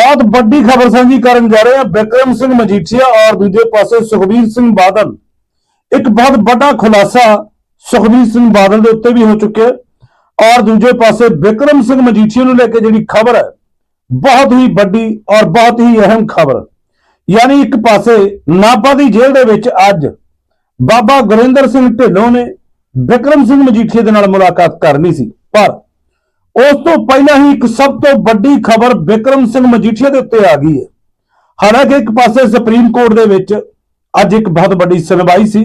ਬਹੁਤ ਵੱਡੀ ਖਬਰ ਸਾਂਝੀ ਕਰਨ ਜਾ ਰਹੇ ਹਾਂ ਵਿਕਰਮ ਸਿੰਘ ਮਜੀਠੀਆ ਔਰ ਦੂਜੇ ਪਾਸੇ ਸੁਖਬੀਰ ਸਿੰਘ ਬਾਦਲ। ਇੱਕ ਬਹੁਤ ਵੱਡਾ ਖੁਲਾਸਾ ਸੁਖਬੀਰ ਸਿੰਘ ਬਾਦਲ ਦੇ ਉੱਤੇ ਵੀ ਹੋ ਚੁੱਕਿਆ ਔਰ ਦੂਜੇ ਪਾਸੇ ਵਿਕਰਮ ਸਿੰਘ ਮਜੀਠੀਆ ਨੂੰ ਲੈ ਕੇ ਜਿਹੜੀ ਖਬਰ ਹੈ, ਬਹੁਤ ਹੀ ਵੱਡੀ ਔਰ ਬਹੁਤ ਹੀ ਅਹਿਮ ਖਬਰ। ਯਾਨੀ ਇੱਕ ਪਾਸੇ ਨਾਭਾ ਦੀ ਜੇਲ੍ਹ ਦੇ ਵਿੱਚ ਅੱਜ ਬਾਬਾ ਗੁਰਿੰਦਰ ਸਿੰਘ ਢਿੱਲੋਂ ਨੇ ਬਿਕਰਮ ਸਿੰਘ ਮਜੀਠੀਆ ਦੇ ਨਾਲ ਮੁਲਾਕਾਤ ਕਰਨੀ ਸੀ। ਪਰ ਉਸ ਤੋਂ ਪਹਿਲਾਂ ਹੀ ਇੱਕ ਸਭ ਤੋਂ ਵੱਡੀ ਖਬਰ ਵਿਕਰਮ ਸਿੰਘ ਮਜੀਠੀਆ ਦੇ ਉੱਤੇ ਆ ਗਈ ਹੈ। ਹਾਲਾਂਕਿ ਇੱਕ ਪਾਸੇ ਸੁਪਰੀਮ ਕੋਰਟ ਦੇ ਵਿੱਚ ਅੱਜ ਇੱਕ ਬਹੁਤ ਵੱਡੀ ਸੁਣਵਾਈ ਸੀ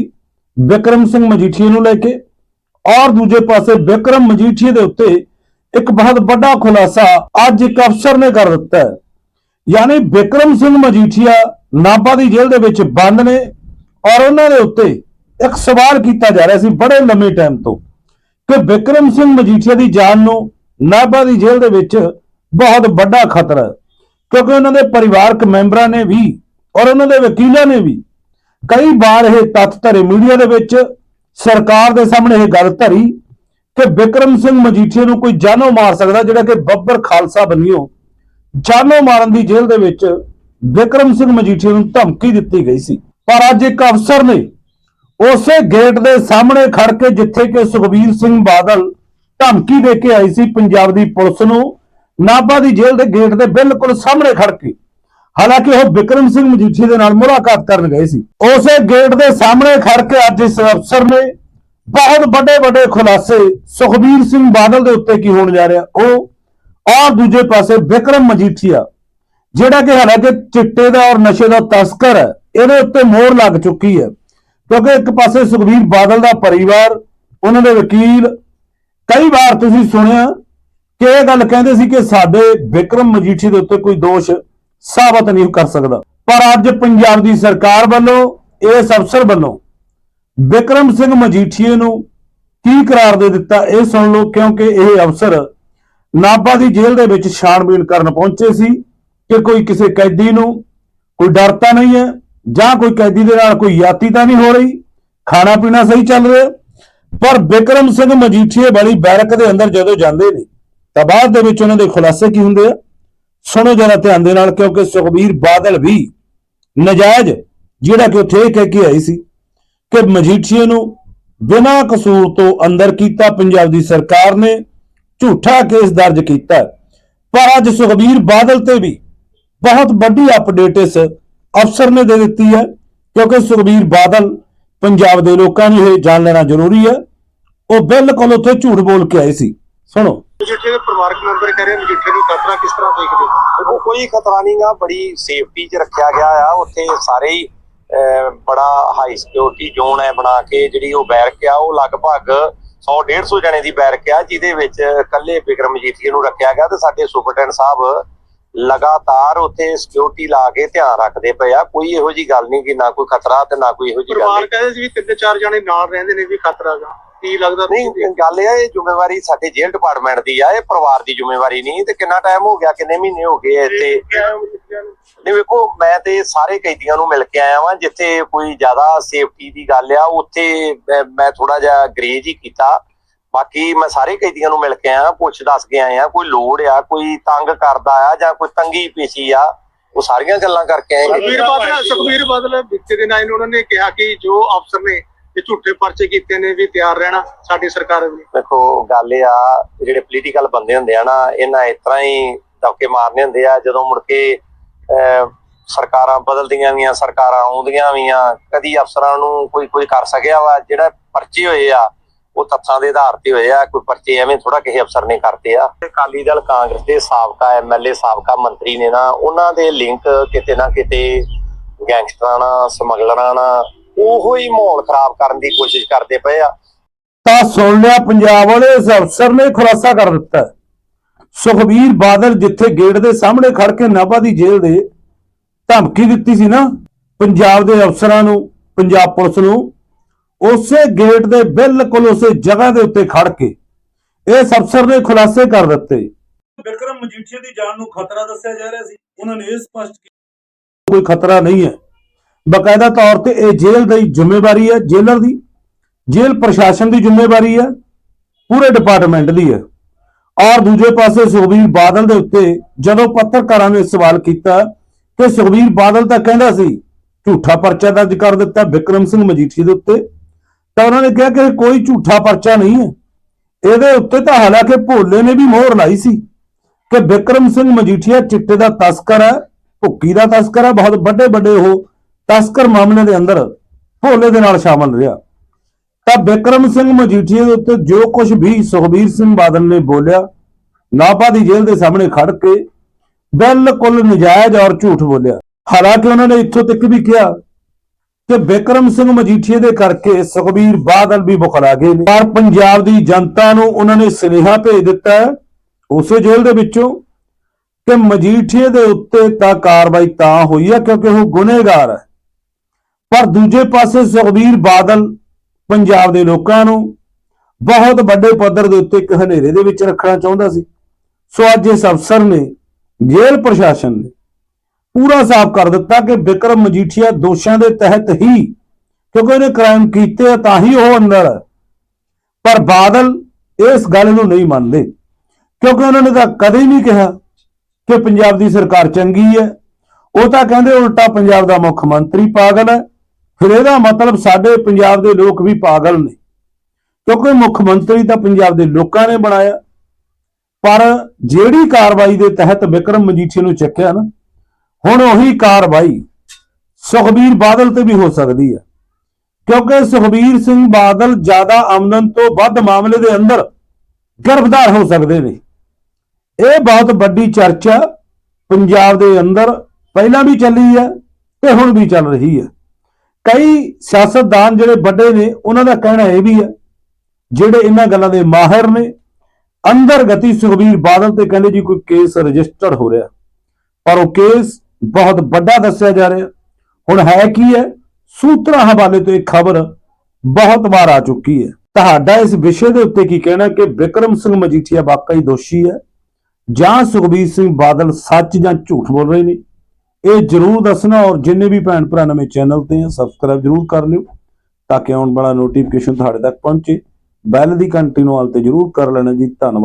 ਵਿਕਰਮ ਸਿੰਘ ਮਜੀਠੀਆ ਨੂੰ ਲੈ ਕੇ, ਔਰ ਦੂਜੇ ਪਾਸੇ ਵਿਕਰਮ ਮਜੀਠੀਆ ਦੇ ਉੱਤੇ ਇੱਕ ਬਹੁਤ ਵੱਡਾ ਖੁਲਾਸਾ ਅੱਜ ਇੱਕ ਅਫਸਰ ਨੇ ਕਰ ਦਿੱਤਾ ਹੈ। ਯਾਨੀ ਵਿਕਰਮ ਸਿੰਘ ਮਜੀਠੀਆ ਨਾਭਾ ਦੀ ਜੇਲ੍ਹ ਦੇ ਵਿੱਚ ਬੰਦ ਨੇ, ਔਰ ਉਹਨਾਂ ਦੇ ਉੱਤੇ ਇੱਕ ਸਵਾਲ ਕੀਤਾ ਜਾ ਰਿਹਾ ਸੀ ਬੜੇ ਲੰਮੇ ਟਾਈਮ ਤੋਂ ਕਿ ਵਿਕਰਮ ਸਿੰਘ ਮਜੀਠੀਆ ਦੀ ਜਾਨ ਨੂੰ ਨਾਭਾ ਦੀ ਜੇਲ੍ਹ ਦੇ ਵਿੱਚ ਬਹੁਤ ਵੱਡਾ ਖਤਰਾ ਹੈ, ਕਿਉਂਕਿ ਉਹਨਾਂ ਦੇ ਪਰਿਵਾਰਕ ਮੈਂਬਰਾਂ ਨੇ ਵੀ ਔਰ ਉਹਨਾਂ ਦੇ ਵਕੀਲਾਂ ਨੇ ਵੀ ਕਈ ਵਾਰ ਇਹ ਤੱਥ ਧਰੇ ਮੀਡੀਆ ਦੇ ਵਿੱਚ, ਸਰਕਾਰ ਦੇ ਸਾਹਮਣੇ ਇਹ ਗੱਲ ਧਰੀ ਕਿ ਵਿਕਰਮ ਸਿੰਘ ਮਜੀਠੀਆ ਨੂੰ ਕੋਈ ਜਾਨੋਂ ਮਾਰ ਸਕਦਾ ਜਿਹੜਾ ਕਿ ਬੱਬਰ ਖਾਲਸਾ ਬੰਨਿਓ। ਜਾਨੋਂ ਮਾਰਨ ਦੀ ਜੇਲ੍ਹ ਦੇ ਵਿੱਚ ਵਿਕਰਮ ਸਿੰਘ ਮਜੀਠੀਆ ਨੂੰ ਧਮਕੀ ਦਿੱਤੀ ਗਈ ਸੀ। ਪਰ ਅੱਜ ਇੱਕ ਅਫਸਰ ਨੇ ਉਸੇ ਗੇਟ ਦੇ ਸਾਹਮਣੇ ਖੜ ਕੇ ਜਿੱਥੇ ਕਿ ਸੁਖਬੀਰ ਸਿੰਘ ਬਾਦਲ ਧਮਕੀ ਦੇ ਕੇ ਆਈ ਸੀ ਪੰਜਾਬ ਦੀ ਪੁਲਿਸ ਨੂੰ। ਨਾਭਾ ਦੀ ਜੇਲ੍ਹ ਦੇ ਗੇਟ ਦੇ ਬਿਲਕੁਲ ਸਾਹਮਣੇ ਖੜ ਕੇ। ਹਾਲਾਂਕਿ ਉਹ ਵਿਕਰਮ ਸਿੰਘ ਮਜੀਠੀਆ ਦੇ ਨਾਲ ਮੁਲਾਕਾਤ ਕਰਨ ਗਏ ਸੀ। ਉਸੇ ਗੇਟ ਦੇ ਸਾਹਮਣੇ ਖੜ ਕੇ ਅੱਜ ਇਸ ਅਫਸਰ ਨੇ ਬਹੁਤ ਵੱਡੇ ਵੱਡੇ ਖੁਲਾਸੇ ਸੁਖਬੀਰ ਸਿੰਘ ਬਾਦਲ ਦੇ ਉੱਤੇ ਕੀ ਹੋਣ ਜਾ ਰਿਹਾ, ਉਹ ਔਰ ਦੂਜੇ ਪਾਸੇ ਵਿਕਰਮ ਮਜੀਠੀਆ, ਜਿਹੜਾ ਕਿ ਹਾਲਾਂਕਿ ਚਿੱਟੇ ਦਾ ਔਰ ਨਸ਼ੇ ਦਾ ਤਸਕਰ ਹੈ, ਇਹਦੇ ਉੱਤੇ ਮੋਹਰ ਲੱਗ ਚੁੱਕੀ ਹੈ। ਕਿਉਂਕਿ ਇੱਕ ਪਾਸੇ ਸੁਖਬੀਰ ਬਾਦਲ ਦਾ ਪਰਿਵਾਰ, ਉਹਨਾਂ ਦੇ ਵਕੀਲ ਕਈ ਵਾਰ ਤੁਸੀਂ ਸੁਣਿਆ ਕਿ ਇਹ ਗੱਲ ਕਹਿੰਦੇ ਸੀ ਕਿ ਸਾਡੇ ਵਿਕਰਮ ਮਜੀਠੀ ਦੇ ਉੱਤੇ ਕੋਈ ਦੋਸ਼ ਸਾਬਤ ਨਹੀਂ ਕਰ ਸਕਦਾ। ਪਰ ਅੱਜ ਪੰਜਾਬ ਦੀ ਸਰਕਾਰ ਵੱਲੋਂ, ਇਸ ਅਫਸਰ ਵੱਲੋਂ ਵਿਕਰਮ ਸਿੰਘ ਮਜੀਠੀਏ ਨੂੰ ਕੀ ਕਰਾਰ ਦੇ ਦਿੱਤਾ ਇਹ ਸੁਣ ਲਓ, ਕਿਉਂਕਿ ਇਹ ਅਫਸਰ ਨਾਭਾ ਦੀ ਜੇਲ੍ਹ ਦੇ ਵਿੱਚ ਛਾਣਬੀਣ ਕਰਨ ਪਹੁੰਚੇ ਸੀ ਕਿ ਕੋਈ ਕਿਸੇ ਕੈਦੀ ਨੂੰ ਕੋਈ ਡਰ ਤਾਂ ਨਹੀਂ ਹੈ ਜਾਂ ਕੋਈ ਕੈਦੀ ਦੇ ਨਾਲ ਕੋਈ ਯਾਤੀ ਤਾਂ ਨਹੀਂ ਹੋ ਰਹੀ ਖਾਣਾ ਪੀਣਾ ਸਹੀ ਚੱਲ ਰਿਹਾ। ਪਰ ਬਿਕਰਮ ਸਿੰਘ ਮਜੀਠੀਏ ਵਾਲੀ ਬੈਰਕ ਦੇ ਅੰਦਰ ਜਦੋਂ ਜਾਂਦੇ ਨੇ, ਤਾਂ ਬਾਅਦ ਦੇ ਵਿੱਚ ਉਹਨਾਂ ਦੇ ਖੁਲਾਸੇ ਕੀ ਹੁੰਦੇ ਆ? ਸੁਣੋ ਜਰਾ ਧਿਆਨ ਦੇ ਨਾਲ, ਕਿਉਂਕਿ ਸੁਖਬੀਰ ਬਾਦਲ ਵੀ ਨਜਾਇਜ਼, ਜਿਹੜਾ ਕਿ ਉੱਥੇ ਇਹ ਕਹਿ ਕੇ ਆਈ ਸੀ ਕਿ ਮਜੀਠੀਏ ਨੂੰ ਬਿਨਾਂ ਕਸੂਰ ਤੋਂ ਅੰਦਰ ਕੀਤਾ, ਪੰਜਾਬ ਦੀ ਸਰਕਾਰ ਨੇ ਝੂਠਾ ਕੇਸ ਦਰਜ ਕੀਤਾ। ਪਰ ਅੱਜ ਸੁਖਬੀਰ ਬਾਦਲ ਤੇ ਵੀ ਬਹੁਤ ਵੱਡੀ ਅਪਡੇਟ ਇਸ ਅਫਸਰ ਨੇ ਦੇ ਦਿੱਤੀ ਹੈ, ਕਿਉਂਕਿ ਸੁਖਬੀਰ ਬਾਦਲ ਪੰਜਾਬ ਦੇ ਲੋਕਾਂ ਨੂੰ ਇਹ ਜਾਣ ਲੈਣਾ ਜ਼ਰੂਰੀ ਹੈ। ਉਹ ਬਿਲਕੁਲ ਉੱਥੇ ਝੂਠ ਬੋਲ ਕੇ ਆਏ ਸੀ। ਸੁਣੋ। ਮਜੀਠੇ ਦੇ ਪਰਿਵਾਰਕ ਮੈਂਬਰ ਕਹਿ ਰਹੇ ਮਜੀਠੇ ਨੂੰ ਖਤਰਾ ਕਿਸ ਤਰ੍ਹਾਂ ਦੇਖਦੇ ਹੋ? ਕੋਈ ਖਤਰਾ ਨਹੀਂਗਾ ਬੜੀ ਸੇਫਟੀ 'ਚ ਰੱਖਿਆ ਗਿਆ ਆ। ਉੱਥੇ ਸਾਰੇ ਹੀ ਬੜਾ ਹਾਈ ਸਿਕਿਉਰਿਟੀ ਜ਼ੋਨ ਹੈ ਬਣਾ ਕੇ ਜਿਹੜੀ ਉਹ ਬੈਰਕ ਆ ਉਹ ਲਗਭਗ 100 150 ਜਣੇ ਦੀ ਬੈਰਕ ਆ ਜਿਹਦੇ ਵਿੱਚ ਕੱਲੇ ਬਿਕਰਮ ਜੀਤੀਏ ਨੂੰ ਰੱਖਿਆ ਗਿਆ ਤੇ ਸਾਡੇ ਸੁਪਰਡੈਂਟ ਸਾਹਿਬ ਲਗਾਤਾਰ ਉੱਥੇ ਸਿਕਿਉਰਿਟੀ ਲਾ ਕੇ ਧਿਆਨ ਰੱਖਦੇ ਪਏ ਆ। ਕੋਈ ਇਹੋ ਜੀ ਗੱਲ ਨਹੀਂ ਕਿ ਨਾ ਕੋਈ ਖਤਰਾ ਤੇ ਨਾ ਕੋਈ ਇਹੋ ਜੀ ਗੱਲ ਪਰਿਵਾਰ ਕਹਿੰਦੇ ਸੀ ਵੀ ਤਿੰਨ ਚਾਰ ਜਣੇ ਨਾਲ ਰਹਿੰਦੇ ਨੇ ਵੀ ਖਤਰਾ ਗਾ। ਕੀ ਲੱਗਦਾ ਨਹੀਂ ਗੱਲ ਇਹ ਆ ਇਹ ਜ਼ਿੰਮੇਵਾਰੀ ਸਾਡੇ ਜੇਲ੍ਹ ਡਿਪਾਰਟਮੈਂਟ ਦੀ ਆ ਇਹ ਪਰਿਵਾਰ ਦੀ ਜ਼ਿੰਮੇਵਾਰੀ ਨਹੀਂ। ਤੇ ਕਿੰਨਾ ਟਾਈਮ ਹੋ ਗਿਆ ਕਿੰਨੇ ਮਹੀਨੇ ਹੋ ਗਏ ਇੱਥੇ? ਨਹੀਂ ਵੇਖੋ ਮੈਂ ਤੇ ਸਾਰੇ ਕੈਦੀਆਂ ਨੂੰ ਮਿਲ ਕੇ ਆਇਆ ਵਾਂ ਜਿੱਥੇ ਕੋਈ ਜ਼ਿਆਦਾ ਸੇਫਟੀ ਦੀ ਗੱਲ ਆ ਉੱਥੇ ਮੈਂ ਥੋੜਾ ਜਿਹਾ ਗਰੇਜ ਹੀ ਕੀਤਾ। ਬਾਕੀ ਮੈਂ ਸਾਰੇ ਕੈਦੀਆਂ ਨੂੰ ਮਿਲ ਕੇ ਆਇਆ ਪੁੱਛ ਦੱਸ ਕੇ ਆਏ ਆ ਕੋਈ ਲੋੜ ਆ ਕੋਈ ਤੰਗ ਕਰਦਾ ਆ ਜਾਂ ਕੋਈ ਤੰਗੀ ਪੇਸ਼ੀ ਆ ਉਹ ਸਾਰੀਆਂ ਗੱਲਾਂ ਕਰਕੇ ਆਏ ਸੁਖਬੀਰ ਬਾਦਲ ਸੁਖਬੀਰ ਬਾਦਲ। ਬੀਤੇ ਦਿਨ ਆਏ ਨੇ ਉਹਨਾਂ ਨੇ ਕਿਹਾ ਕਿ ਜੋ ਅਫਸਰ ਨੇ ਇਹ ਝੂਠੇ ਪਰਚੇ ਕੀਤੇ ਨੇ ਵੀ ਤਿਆਰ ਰਹਿਣਾ ਸਾਡੀ ਸਰਕਾਰ ਵੀ ਦੇਖੋ ਗੱਲ ਇਹ ਆ ਜਿਹੜੇ ਪੋਲੀਟੀਕਲ ਬੰਦੇ ਹੁੰਦੇ ਆ ਨਾ ਇਹਨਾਂ ਇਸ ਤਰ੍ਹਾਂ ਹੀ ਦਬਕੇ ਮਾਰਨੇ ਹੁੰਦੇ ਆ ਜਦੋਂ ਮੁੜ ਕੇ ਸਰਕਾਰਾਂ ਬਦਲਦੀਆਂ ਵੀਆਂ ਸਰਕਾਰਾਂ ਆਉਂਦੀਆਂ ਵੀਆਂ ਕਦੀ ਅਫਸਰਾਂ ਨੂੰ ਕੋਈ ਕੋਈ ਕਰ ਸਕਿਆ ਵਾ ਜਿਹੜਾ ਪਰਚੇ ਹੋਏ ਆ ਉਹ ਤੱਥਾਂ ਦੇ ਆਧਾਰ ਤੇ ਹੋਏ ਆ, ਕੋਈ ਪਰਚੇ ਐਵੇਂ ਥੋੜਾ ਕਿਸੇ ਅਫਸਰ ਨੇ ਕਰਤੇ ਆ। ਅਕਾਲੀ ਦਲ, ਕਾਂਗਰਸ ਦੇ ਸਾਬਕਾ ਐਮਐਲਏ ਸਾਬਕਾ ਮੰਤਰੀ ਨੇ ਨਾ, ਉਹਨਾਂ ਦੇ ਲਿੰਕ ਕਿਤੇ ਨਾ ਕਿਤੇ ਗੈਂਗਸਟਰਾਂ ਨਾਲ, ਸਮਗਲਰਾਂ ਨਾਲ ਉਹੋ ਹੀ ਮਾਹੌਲ ਖਰਾਬ ਕਰਨ ਦੀ ਕੋਸ਼ਿਸ਼ ਕਰਦੇ ਪਏ ਆ। ਤਾਂ ਸੁਣ ਲਿਆ ਪੰਜਾਬ ਵਾਲੇ, ਇਸ ਅਫਸਰ ਨੇ ਖੁਲਾਸਾ ਕਰ ਦਿੱਤਾ। ਸੁਖਬੀਰ ਬਾਦਲ ਜਿੱਥੇ ਗੇਟ ਦੇ ਸਾਹਮਣੇ ਖੜ ਕੇ ਨਾਭਾ ਦੀ ਜੇਲ੍ਹ ਦੇ ਧਮਕੀ ਦਿੱਤੀ ਸੀ ਨਾ, ਪੰਜਾਬ ਦੇ ਅਫਸਰਾਂ ਨੂੰ, ਪੰਜਾਬ ਪੁਲਿਸ ਨੂੰ ਉਸੇ ਗੇਟ ਦੇ ਬਿਲਕੁਲ ਉਸੇ ਜਗ੍ਹਾ ਦੇ ਉੱਤੇ ਖੜ ਕੇ ਇਸ ਅਫਸਰ ਨੇ ਖੁਲਾਸੇ ਕਰ ਦਿੱਤੇ। ਵਿਕਰਮ ਮਜੀਠੀਆ ਦੀ ਜਾਨ ਨੂੰ ਖਤਰਾ ਦੱਸਿਆ ਜਾ ਰਿਹਾ ਸੀ। ਉਹਨਾਂ ਨੇ ਇਹ ਸਪਸ਼ਟ ਕੀਤਾ। ਕੋਈ ਖਤਰਾ ਨਹੀਂ ਹੈ। ਬਕਾਇਦਾ ਤੌਰ ਤੇ ਇਹ ਜੇਲ੍ਹ ਦੀ ਜ਼ਿੰਮੇਵਾਰੀ ਹੈ ਜੇਲਰ ਦੀ। ਜੇਲ੍ਹ ਪ੍ਰਸ਼ਾਸਨ ਦੀ ਜ਼ਿੰਮੇਵਾਰੀ ਹੈ ਪੂਰੇ ਡਿਪਾਰਟਮੈਂਟ ਦੀ ਹੈ। ਔਰ ਦੂਜੇ ਪਾਸੇ ਸੁਖਬੀਰ ਬਾਦਲ ਦੇ ਉੱਤੇ ਜਦੋਂ ਪੱਤਰਕਾਰਾਂ ਨੇ ਸਵਾਲ ਕੀਤਾ ਕਿ ਸੁਖਬੀਰ ਬਾਦਲ ਤਾਂ ਕਹਿੰਦਾ ਸੀ ਝੂਠਾ ਪਰਚਾ ਦਰਜ ਕਰ ਦਿੱਤਾ ਵਿਕਰਮ ਸਿੰਘ ਮਜੀਠੀਆ ਦੇ ਉੱਤੇ। ਤਾਂ ਉਹਨਾਂ ਨੇ ਕਿਹਾ ਕਿ ਕੋਈ ਝੂਠਾ ਪਰਚਾ ਨਹੀਂ ਹੈ। ਇਹਦੇ ਉੱਤੇ ਤਾਂ ਹਾਲਾਂਕਿ ਭੋਲੇ ਨੇ ਵੀ ਮੋਹਰ ਲਾਈ ਸੀ ਕਿ ਵਿਕਰਮ ਸਿੰਘ ਮਜੀਠੀਆ ਚਿੱਟੇ ਦਾ ਤਸਕਰ ਹੈ, ਭੁੱਕੀ ਦਾ ਤਸਕਰ ਹੈ, ਬਹੁਤ ਵੱਡੇ ਵੱਡੇ ਉਹ ਤਸਕਰ ਮਾਮਲੇ ਦੇ ਅੰਦਰ ਭੋਲੇ ਦੇ ਨਾਲ ਸ਼ਾਮਲ ਰਿਹਾ। ਤਾਂ ਵਿਕਰਮ ਸਿੰਘ ਮਜੀਠੀਆ ਦੇ ਉੱਤੇ ਜੋ ਕੁਝ ਵੀ ਸੁਖਬੀਰ ਸਿੰਘ ਬਾਦਲ ਨੇ ਬੋਲਿਆ ਨਾਭਾ ਦੀ ਜੇਲ੍ਹ ਦੇ ਸਾਹਮਣੇ ਖੜ ਕੇ ਬਿਲਕੁਲ ਨਜਾਇਜ਼ ਔਰ ਝੂਠ ਬੋਲਿਆ। ਹਾਲਾਂਕਿ ਉਹਨਾਂ ਨੇ ਇੱਥੋਂ ਤੱਕ ਵੀ ਕਿਹਾ ਕਿ ਵਿਕਰਮ ਸਿੰਘ ਮਜੀਠੀਏ ਦੇ ਕਰਕੇ ਸੁਖਬੀਰ ਬਾਦਲ ਵੀ ਬੁਖਲਾ ਗਏ ਨੇ। ਪਰ ਪੰਜਾਬ ਦੀ ਜਨਤਾ ਨੂੰ ਉਹਨਾਂ ਨੇ ਸੁਨੇਹਾ ਭੇਜ ਦਿੱਤਾ ਹੈ, ਉਸੇ ਜੇਲ੍ਹ ਦੇ ਵਿੱਚੋਂ ਕਿ ਮਜੀਠੀਆ ਦੇ ਉੱਤੇ ਤਾਂ ਕਾਰਵਾਈ ਤਾਂ ਹੋਈ ਹੈ ਕਿਉਂਕਿ ਉਹ ਗੁਨੇਗਾਰ ਹੈ। ਪਰ ਦੂਜੇ ਪਾਸੇ ਸੁਖਬੀਰ ਬਾਦਲ ਪੰਜਾਬ ਦੇ ਲੋਕਾਂ ਨੂੰ ਬਹੁਤ ਵੱਡੇ ਪੱਧਰ ਦੇ ਉੱਤੇ ਇੱਕ ਹਨੇਰੇ ਦੇ ਵਿੱਚ ਰੱਖਣਾ ਚਾਹੁੰਦਾ ਸੀ। ਸੋ ਅੱਜ ਇਸ ਅਫਸਰ ਨੇ ਜੇਲ੍ਹ ਪ੍ਰਸ਼ਾਸਨ ਨੇ ਪੂਰਾ ਸਾਫ਼ ਕਰ ਦਿੱਤਾ ਕਿ ਵਿਕਰਮ ਮਜੀਠੀਆ ਦੋਸ਼ਾਂ ਦੇ ਤਹਿਤ ਹੀ, ਕਿਉਂਕਿ ਉਹਨੇ ਕ੍ਰਾਈਮ ਕੀਤੇ ਆ ਤਾਂ ਹੀ ਉਹ ਅੰਦਰ ਪਰ ਬਾਦਲ ਇਸ ਗੱਲ ਨੂੰ ਨਹੀਂ ਮੰਨਦੇ, ਕਿਉਂਕਿ ਉਹਨਾਂ ਨੇ ਤਾਂ ਕਦੇ ਨਹੀਂ ਕਿਹਾ ਕਿ ਪੰਜਾਬ ਦੀ ਸਰਕਾਰ ਚੰਗੀ ਹੈ। ਉਹ ਤਾਂ ਕਹਿੰਦੇ ਉਲਟਾ ਪੰਜਾਬ ਦਾ ਮੁੱਖ ਮੰਤਰੀ ਪਾਗਲ ਹੈ। ਫਿਰ ਇਹਦਾ ਮਤਲਬ ਸਾਡੇ ਪੰਜਾਬ ਦੇ ਲੋਕ ਵੀ ਪਾਗਲ ਨੇ। ਕਿਉਂਕਿ ਮੁੱਖ ਮੰਤਰੀ ਤਾਂ ਪੰਜਾਬ ਦੇ ਲੋਕਾਂ ਨੇ ਬਣਾਇਆ। ਪਰ ਜਿਹੜੀ ਕਾਰਵਾਈ ਦੇ ਤਹਿਤ ਵਿਕਰਮ ਮਜੀਠੀਆ ਨੂੰ ਚੱਕਿਆ ਨਾ ਹੁਣ ਉਹੀ ਕਾਰਵਾਈ ਸੁਖਬੀਰ ਬਾਦਲ ਤੇ ਵੀ ਹੋ ਸਕਦੀ ਹੈ। ਕਿਉਂਕਿ ਸੁਖਬੀਰ ਸਿੰਘ ਬਾਦਲ ਜ਼ਿਆਦਾ ਆਮਦਨ ਤੋਂ ਵੱਧ ਮਾਮਲੇ ਦੇ ਅੰਦਰ ਗ੍ਰਿਫਤਾਰ ਹੋ ਸਕਦੇ ਨੇ। ਇਹ ਬਹੁਤ ਵੱਡੀ ਚਰਚਾ ਪੰਜਾਬ ਦੇ ਅੰਦਰ ਪਹਿਲਾਂ ਵੀ ਚੱਲੀ ਹੈ ਤੇ ਹੁਣ ਵੀ ਚੱਲ ਰਹੀ ਹੈ। ਕਈ ਸਿਆਸਤਦਾਨ ਜਿਹੜੇ ਵੱਡੇ ਨੇ, ਉਹਨਾਂ ਦਾ ਕਹਿਣਾ ਇਹ ਵੀ ਹੈ, ਜਿਹੜੇ ਇਹਨਾਂ ਗੱਲਾਂ ਦੇ ਮਾਹਿਰ ਨੇ, ਅੰਦਰ ਗਤੀ ਸੁਖਬੀਰ ਬਾਦਲ ਤੇ ਕਹਿੰਦੇ ਜੀ ਕੋਈ ਕੇਸ ਰਜਿਸਟਰਡ ਹੋ ਰਿਹਾ। ਪਰ ਉਹ ਕੇਸ ਬਹੁਤ ਵੱਡਾ ਦੱਸਿਆ ਜਾ ਰਿਹਾ। ਹੁਣ ਹੈ ਕੀ ਹੈ? ਸੂਤਰਾਂ ਹਵਾਲੇ ਤੋਂ ਇੱਕ ਖਬਰ ਬਹੁਤ ਵਾਰ ਆ ਚੁੱਕੀ ਹੈ। ਤੁਹਾਡਾ ਇਸ ਵਿਸ਼ੇ ਦੇ ਉੱਤੇ ਕੀ ਕਹਿਣਾ ਕਿ ਵਿਕਰਮ ਸਿੰਘ ਮਜੀਠੀਆ ਵਾਕਈ ਦੋਸ਼ੀ ਹੈ ਜਾਂ ਸੁਖਬੀਰ ਸਿੰਘ ਬਾਦਲ ਸੱਚ ਜਾਂ ਝੂਠ ਬੋਲ ਰਹੇ ਨੇ? ਇਹ ਜਰੂਰ ਦੱਸਣਾ ਔਰ ਜਿੰਨੇ ਵੀ ਭੈਣ ਭਰਾ ਨਵੇਂ ਚੈਨਲ ਤੇ ਆ ਸਬਸਕ੍ਰਾਈਬ ਜਰੂਰ ਕਰ ਲਿਓ ਤਾਂ ਕਿ ਆਉਣ ਵਾਲਾ ਨੋਟੀਫਿਕੇਸ਼ਨ ਤੁਹਾਡੇ ਤੱਕ ਪਹੁੰਚੇ। ਬੈਲ ਦੀ ਘੰਟੀ ਨੂੰ ਹਾਲ ਤੇ ਜਰੂਰ ਕਰ ਲੈਣਾ ਜੀ। ਧੰਨਵਾਦ।